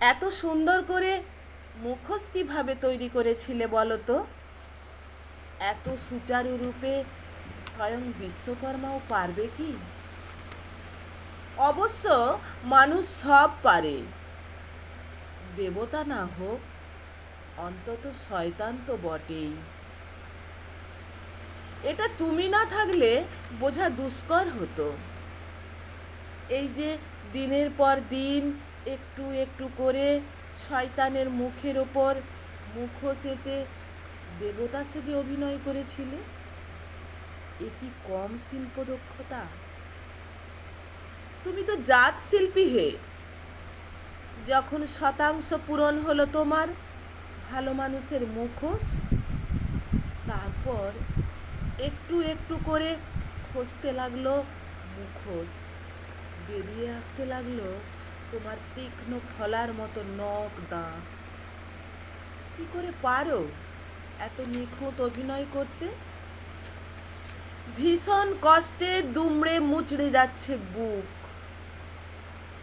এত সুন্দর করে মুখোশ কীভাবে তৈরি করেছিলে বলো তো? এত সুচারু রূপে স্বয়ং বিশ্বকর্মাও পারবে কি? অবশ্য মানুষ সব পারে। দেবতা না হোক, অন্তত শয়তান তো বটেই। এটা তুমি না থাকলে বোঝা দুষ্কর হতো। এই যে দিনের পর দিন একটু একটু করে শয়তানের মুখের ওপর মুখোশ এঁটে দেবতা সেজে অভিনয় করেছিলে? এ কি কম শিল্প দক্ষতা? তুমি তো জাত শিল্পী হে। যখন শতাংশ পূরণ হলো তোমার ভালো মানুষের মুখোশ, তারপর একটু একটু করে খসতে লাগল মুখোশ, বেরিয়ে আসতে লাগল তোমার তীক্ষ্ণ ফলার মতো নখ দাঁত কি করে পারো এত নিখুঁত অভিনয় করতে? ভীষণ কষ্টে দুমড়ে মুচড়ে যাচ্ছে বুক।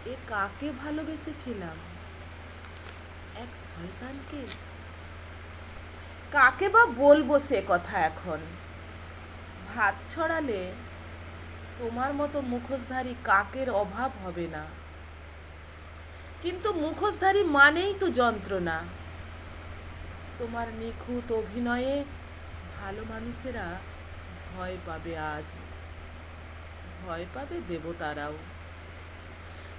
এ কাকে ভালোবেসেছিলাম? এক শয়তানকে? কাকে বা বলব সে কথা এখন? ভাত ছড়ালে তোমার মতো মুখোশধারী কাকের অভাব হবে না। কিন্তু মুখোশধারী মানেই তো যন্ত্রণা। তোমার নিখুঁত অভিনয়ে ভালো মানুষেরা ভয় পাবে আজ। ভয় পাবে দেবতারাও।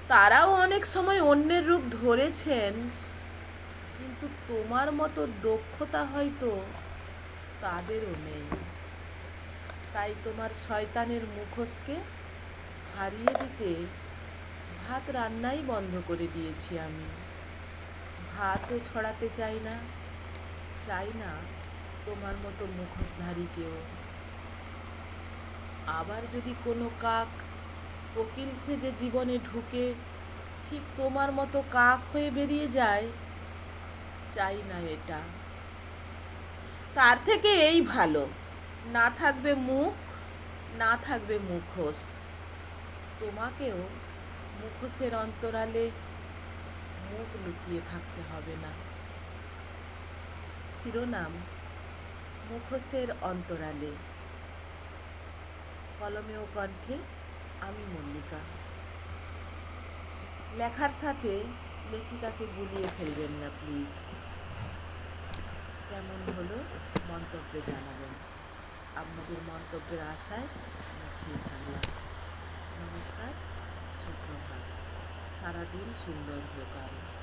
তারাও অনেক সময় অন্যের রূপ ধরেছেন, কিন্তু তোমার মতো দক্ষতা হয়তো তাদেরও নেই। তাই তোমার শয়তানের মুখোশকে হারিয়ে দিতে ভাত রান্নাই বন্ধ করে দিয়েছি আমি। ভাতও ছড়াতে চাই না। চাই না তোমার মতো মুখোশধারীকেও আবার যদি কোনো কাক কোকিল সেজে জীবনে ঢুকে, ঠিক তোমার মতো কাক হয়ে বেরিয়ে যায়, চাই না এটা। তার থেকে এই ভালো। না থাকবে মুখ, না থাকবে মুখোশ। তোমাকেও মুখোশের অন্তরালে মুখ লুকিয়ে থাকতে হবে না। শিরোনাম, মুখোশের অন্তরালে। কলমে ও কণ্ঠে, আমি মল্লিকা। লেখার সাথে লেখিকাকে গুলিয়ে ফেলবেন না, প্লিজ। কেমন হলো মন্তব্যে জানাবেন। আপনাদের মন্তব্যের আশায় লিখিয়ে থাকলাম। নমস্কার। সুপ্রভাত সারাদিন সুন্দর হোক আরও